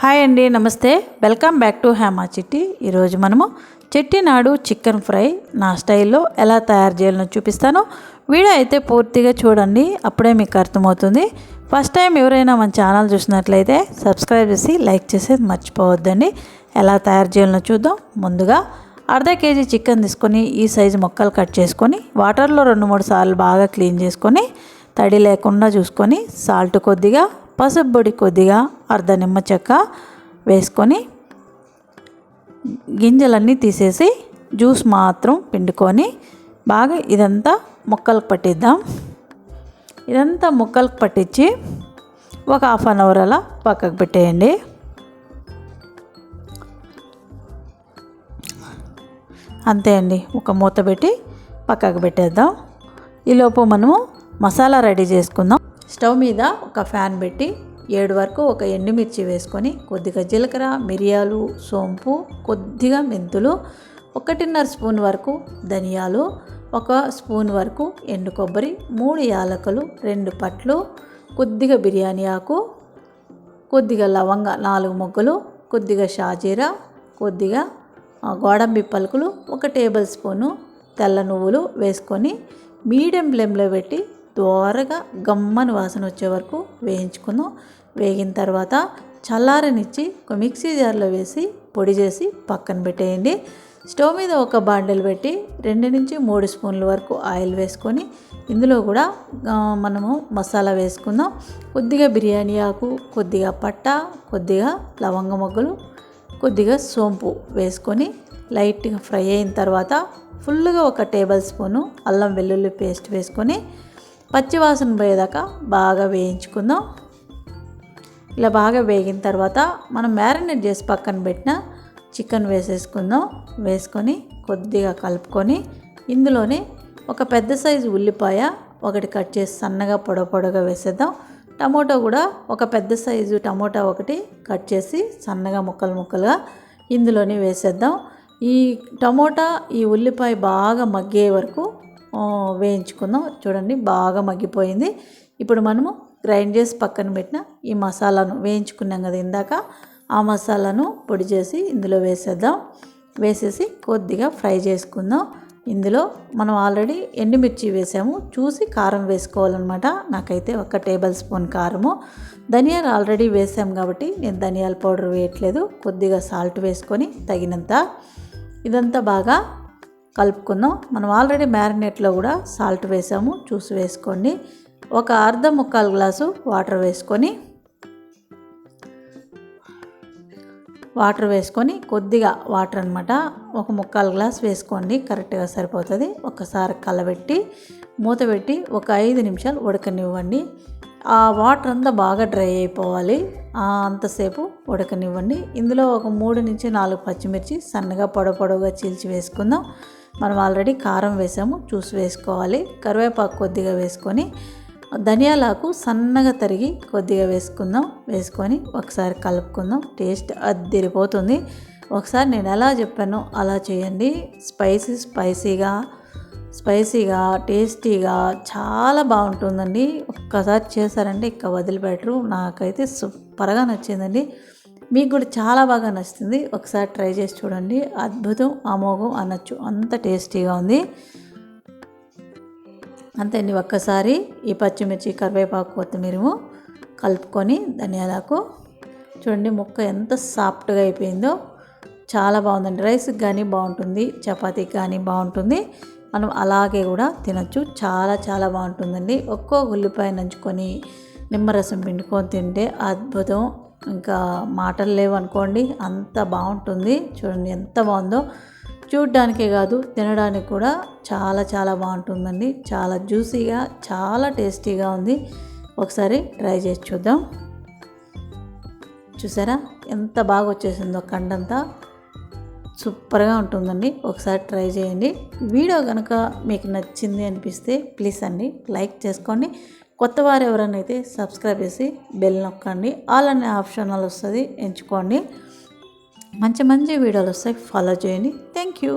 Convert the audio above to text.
Hi అండి నమస్తే. Welcome back to Hema చిట్టి. ఈరోజు మనము చెట్టినాడు చికెన్ ఫ్రై నా స్టైల్లో ఎలా తయారు చేయాలో చూపిస్తాను. వీడియో అయితే పూర్తిగా చూడండి అప్పుడే మీకు అర్థమవుతుంది. ఫస్ట్ టైం ఎవరైనా మన ఛానల్ చూసినట్లయితే సబ్స్క్రైబ్ చేసి లైక్ చేసేది మర్చిపోవద్దండి. ఎలా తయారు చేయాలో చూద్దాం. ముందుగా అర్ధ కేజీ చికెన్ తీసుకొని ఈ సైజు మొక్కలు కట్ చేసుకొని వాటర్లో రెండు మూడు సార్లు బాగా క్లీన్ చేసుకొని తడి లేకుండా చూసుకొని సాల్ట్ కొద్దిగా పసుపు పొడి కొద్దిగా అర్ధ నిమ్మ చెక్క వేసుకొని గింజలన్నీ తీసేసి జ్యూస్ మాత్రం పిండుకొని బాగా ఇదంతా ముక్కలకు పట్టిద్దాం. ఇదంతా ముక్కలకు పట్టించి ఒక హాఫ్ అన్ అవర్ అలా పక్కకు పెట్టేయండి. అంతే అండి ఒక మూత పెట్టి పక్కకు పెట్టేద్దాం. ఈలోపు మనము మసాలా రెడీ చేసుకుందాం. స్టవ్ మీద ఒక ఫ్యాన్ పెట్టి ఏడు వరకు ఒక ఎండుమిర్చి వేసుకొని కొద్దిగా జీలకర్ర మిరియాలు సోంపు కొద్దిగా మెంతులు ఒకటిన్నర స్పూన్ వరకు ధనియాలు ఒక స్పూన్ వరకు ఎండు కొబ్బరి మూడు యాలకులు రెండు పట్లు కొద్దిగా బిర్యానీ ఆకు కొద్దిగా లవంగ నాలుగు మొగ్గలు కొద్దిగా షాజీరా కొద్దిగా గోడంబి పలుకులు ఒక టేబుల్ స్పూను తెల్ల నువ్వులు వేసుకొని మీడియం ఫ్లేమ్లో పెట్టి దోరగా గమ్మని వాసన వచ్చే వరకు వేయించుకుందాం. వేగిన తర్వాత చల్లారనిచ్చి ఒక మిక్సీ జార్లో వేసి పొడి చేసి పక్కన పెట్టేయండి. స్టవ్ మీద ఒక బాండెల్ పెట్టి రెండు నుంచి మూడు స్పూన్ల వరకు ఆయిల్ వేసుకొని ఇందులో కూడా మనము మసాలా వేసుకుందాం. కొద్దిగా బిర్యానీ ఆకు కొద్దిగా పట్ట కొద్దిగా లవంగ మొగ్గలు కొద్దిగా సోంపు వేసుకొని లైట్గా ఫ్రై అయిన తర్వాత ఫుల్గా ఒక టేబుల్ స్పూను అల్లం వెల్లుల్లి పేస్ట్ వేసుకొని పచ్చివాసన పోయేదాకా బాగా వేయించుకుందాం. ఇలా బాగా వేగిన తర్వాత మనం మ్యారినేట్ చేసి పక్కన పెట్టిన చికెన్ వేసేసుకుందాం. వేసుకొని కొద్దిగా కలుపుకొని ఇందులోనే ఒక పెద్ద సైజు ఉల్లిపాయ ఒకటి కట్ చేసి సన్నగా పొడ పొడగా వేసేద్దాం. టమోటా కూడా ఒక పెద్ద సైజు టమోటా ఒకటి కట్ చేసి సన్నగా ముక్కలు ముక్కలుగా ఇందులోనే వేసేద్దాం. ఈ టమోటా ఈ ఉల్లిపాయ బాగా మగ్గే వరకు వేయించుకుందాం చూడండి బాగా మగ్గిపోయింది. ఇప్పుడు మనము గ్రైండ్ చేసి పక్కన పెట్టిన ఈ మసాలాను వేయించుకున్నాం కదా ఇందాక. ఆ మసాలాను పొడి చేసి ఇందులో వేసేద్దాం. వేసేసి కొద్దిగా ఫ్రై చేసుకుందాం. ఇందులో మనం ఆల్రెడీ ఎండుమిర్చి వేసాము. చూసి కారం వేసుకోవాలన్నమాట. నాకైతే ఒక టేబుల్ స్పూన్ కారము. ధనియాలు ఆల్రెడీ వేసాము కాబట్టి నేను ధనియాల పౌడర్ వేయట్లేదు. కొద్దిగా సాల్ట్ వేసుకొని తగినంత. ఇదంతా బాగా కలుపుకుందాం. మనం ఆల్రెడీ మ్యారినేట్లో కూడా సాల్ట్ వేసాము. చూసి వేసుకోండి. ఒక అర్ధ ముక్కాలు గ్లాసు వాటర్ వేసుకొని వాటర్ వేసుకొని కొద్దిగా వాటర్ అనమాట ఒక ముక్కాలు గ్లాస్ వేసుకోండి. కరెక్ట్గా సరిపోతుంది. ఒకసారి కలబెట్టి మూత పెట్టి ఒక ఐదు నిమిషాలు ఉడకనివ్వండి. ఆ వాటర్ అంతా బాగా డ్రై అయిపోవాలి. అంతసేపు ఉడకనివ్వండి. ఇందులో ఒక మూడు నుంచి నాలుగు పచ్చిమిర్చి సన్నగా పొడ పొడవుగా చీల్చి వేసుకుందాం. మనం ఆల్రెడీ కారం వేసాము చూసి వేసుకోవాలి. కరివేపాకు కొద్దిగా వేసుకొని ధనియాలకు సన్నగా తరిగి కొద్దిగా వేసుకుందాం. వేసుకొని ఒకసారి కలుపుకుందాం. టేస్ట్ అద్దిరిపోతుంది. ఒకసారి నేను ఎలా చెప్పానో అలా చేయండి. స్పైసీ స్పైసీగా స్పైసీగా టేస్టీగా చాలా బాగుంటుందండి. ఒక్కసారి చేశారంటే ఇంకా వదిలిపెట్టరు. నాకైతే సూపర్గా నచ్చిందండి. మీకు కూడా చాలా బాగా నచ్చుతుంది. ఒకసారి ట్రై చేసి చూడండి. అద్భుతం అమోఘం అనొచ్చు. అంత టేస్టీగా ఉంది. అంతే అండి ఒక్కసారి ఈ పచ్చిమిర్చి కరివేపాకు కొత్తిమీర కలుపుకొని ధనియాలకు చూడండి ముక్క ఎంత సాఫ్ట్గా అయిపోయిందో. చాలా బాగుందండి. రైస్కి కానీ బాగుంటుంది. చపాతీకి కానీ బాగుంటుంది. మనం అలాగే కూడా తినచ్చు. చాలా చాలా బాగుంటుందండి. ఒక్కో ఉల్లిపాయ నంచుకొని నిమ్మరసం పిండుకొని తింటే అద్భుతం. ఇంకా మాటలు లేవనుకోండి అంత బాగుంటుంది. చూడండి ఎంత బాగుందో. చూడ్డానికే కాదు తినడానికి కూడా చాలా చాలా బాగుంటుందండి. చాలా జ్యూసీగా చాలా టేస్టీగా ఉంది. ఒకసారి ట్రై చేసి చూద్దాం. చూసారా? ఎంత బాగా వచ్చేసిందో కండంతా. సూపర్గా ఉంటుందండి. ఒకసారి ట్రై చేయండి. వీడియో కనుక మీకు నచ్చింది అనిపిస్తే ప్లీజ్ అండి లైక్ చేసుకోండి. కొత్త వారు ఎవరైనా అయితే సబ్స్క్రైబ్ చేసి బెల్ నొక్కండి. ఆల్ అనే ఆప్షన్ వస్తుంది. ఎంచుకోండి. మంచి మంచి వీడియోలు వస్తాయి. ఫాలో చేయండి. Thank you.